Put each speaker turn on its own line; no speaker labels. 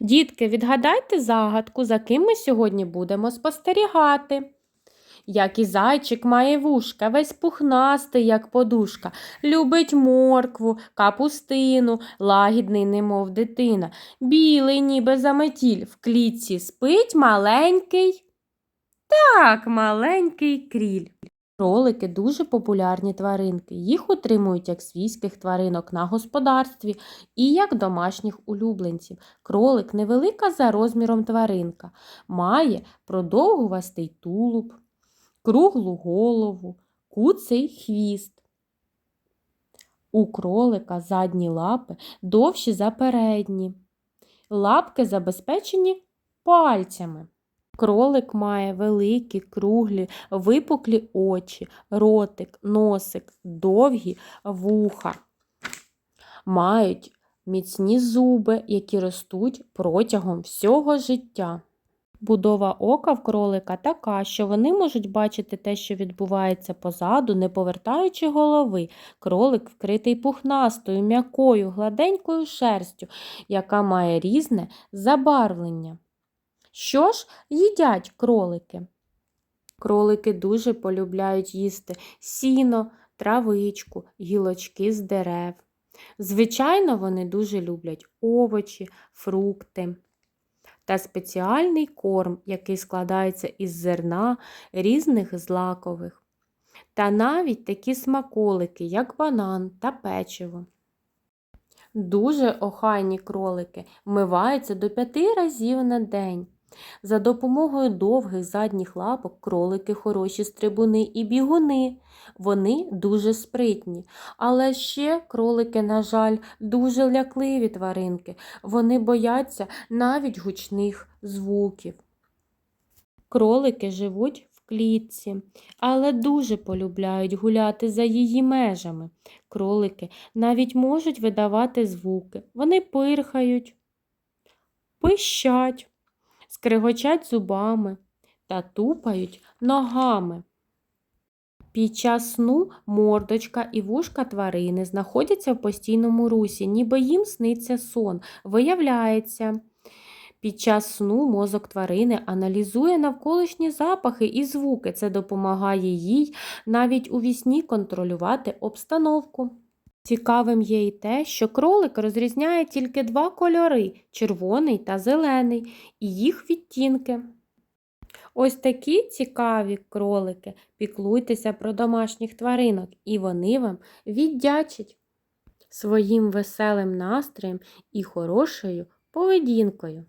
Дітки, відгадайте загадку, за ким ми сьогодні будемо спостерігати. Як і зайчик має вушка, весь пухнастий, як подушка, любить моркву, капустину, лагідний, немов дитина, білий, ніби заметіль, в клітці спить маленький. Так, маленький кріль. Кролики дуже популярні тваринки. Їх утримують як свійських тваринок на господарстві і як домашніх улюбленців. Кролик невелика за розміром тваринка, має продовгувастий тулуб, круглу голову, куций хвіст. У кролика задні лапи довші за передні. Лапки забезпечені пальцями. Кролик має великі, круглі, випуклі очі, ротик, носик, довгі вуха. Мають міцні зуби, які ростуть протягом всього життя. Будова ока в кролика така, що вони можуть бачити те, що відбувається позаду, не повертаючи голови. Кролик вкритий пухнастою, м'якою, гладенькою шерстю, яка має різне забарвлення. Що ж їдять кролики? Кролики дуже полюбляють їсти сіно, травичку, гілочки з дерев. Звичайно, вони дуже люблять овочі, фрукти та спеціальний корм, який складається із зерна різних злакових, та навіть такі смаколики, як банан та печиво. Дуже охайні кролики вмиваються до п'яти разів на день. За допомогою довгих задніх лапок кролики хороші стрибуни і бігуни. Вони дуже спритні. Але ще кролики, на жаль, дуже лякливі тваринки. Вони бояться навіть гучних звуків. Кролики живуть в клітці, але дуже полюбляють гуляти за її межами. Кролики навіть можуть видавати звуки. Вони пирхають, пищать скригочать зубами та тупають ногами. Під час сну мордочка і вушка тварини знаходяться в постійному русі, ніби їм сниться сон. Виявляється, під час сну мозок тварини аналізує навколишні запахи і звуки. Це допомагає їй навіть у вісні контролювати обстановку. Цікавим є і те, що кролик розрізняє тільки два кольори червоний та зелений, і їх відтінки. Ось такі цікаві кролики. Піклуйтеся про домашніх тваринок, і вони вам віддячать своїм веселим настроєм і хорошою поведінкою.